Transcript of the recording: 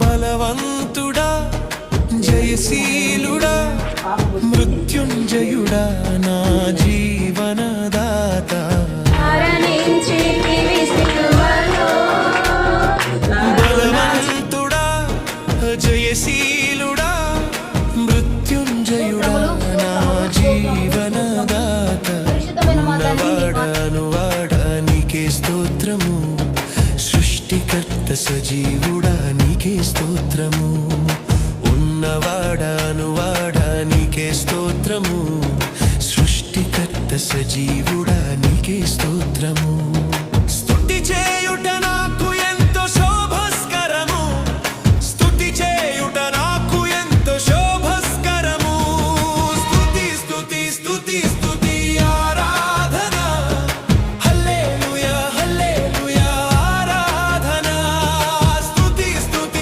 బలవంతుడా జయశీలుడా మృత్యుంజయుడా నా జీవనదాత. బలవంతుడా జయశీలుడా మృత్యుంజయుడా నా జీవనదాత. ఉన్నవాడాను వాడా నీకే స్తోత్రము. సృష్టికర్త సజీవుడా నీకే స్తోత్రము. ఉన్నవాడాను వాడా నీకే స్తోత్రము. సృష్టికర్త సజీవుడా నీకే స్తోత్రము.